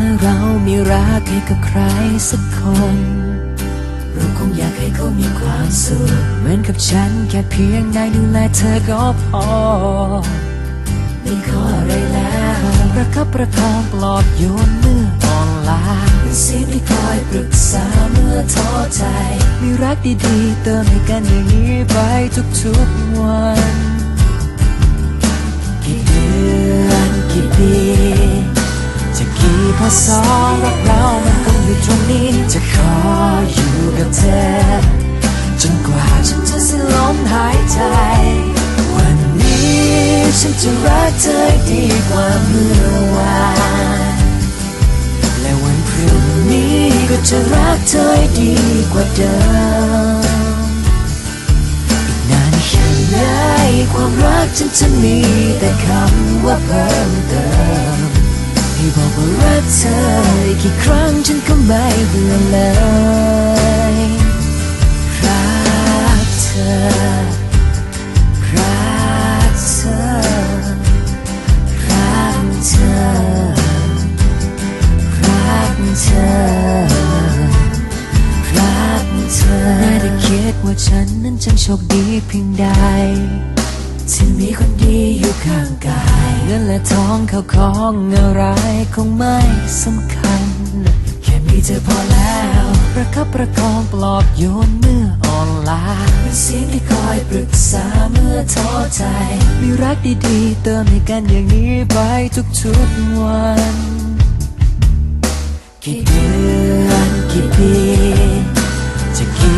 มีรักให้กับใครสักคน เราคงอยากให้เขามีความสุข เหมือนกับฉันแค่เพียงได้ดูแลเธอก็พอ ไม่ขออะไรแล้วประคับประคองปลอบโยนเมื่ออ่อนล้าเป็นเสียงที่คอยปรึกษาเมื่อท้อใจ มีรักดีๆเติมให้กันอย่างนี้ไปทุกๆวัน กี่เดือนกี่ปี จะรักเธอดีกว่าเมื่อวานและวันพรุ่งนี้ก็จะรักเธอดีกว่าเดิมอีกนานแค่ไหนความรักฉันจะมีแต่คำว่าเพิ่มเติมให้บอกว่ารักเธอกี่ครั้งฉันก็ไม่เบื่อเลย ช่างโชคดีเพียงใดที่มีคนดีอยู่ข้างกายเงินและทองเขาของอะไรคงไม่สำคัญ แค่มีเธอพอแล้ว ประคับประคองปลอบโยนเมื่ออ่อนล้าเป็นเสียงที่คอยปรึกษาเมื่อท้อใจ มีรักดีๆ เติมให้กันอย่างนี้ไปทุกๆวันกี่เดือนกี่ปีจะกี่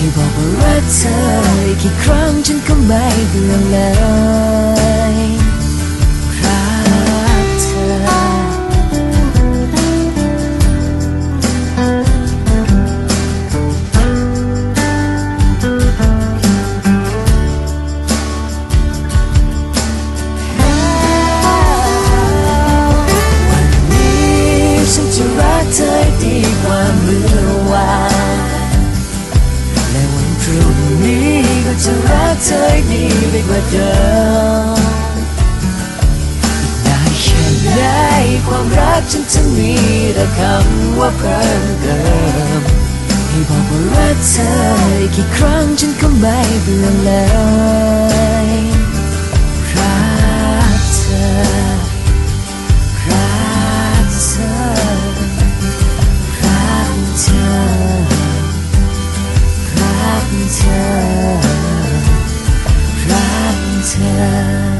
ให้บอกว่ารักเธอกี่ครั้งฉันก็ไม่เบื่อเลยรักเธอ วันนี้ฉันจะรักเธอดีกว่าเมื่อ จะรักเธอดีไปกว่าเดิมได้แค่ไหนความรักฉันจะมีแต่คำว่าเพิ่มเติมให้บอกว่ารักเธอกี่ครั้งฉันก็ไม่เบื่อเลยรักเธอรักเธอรักเธอรักเธอ 天。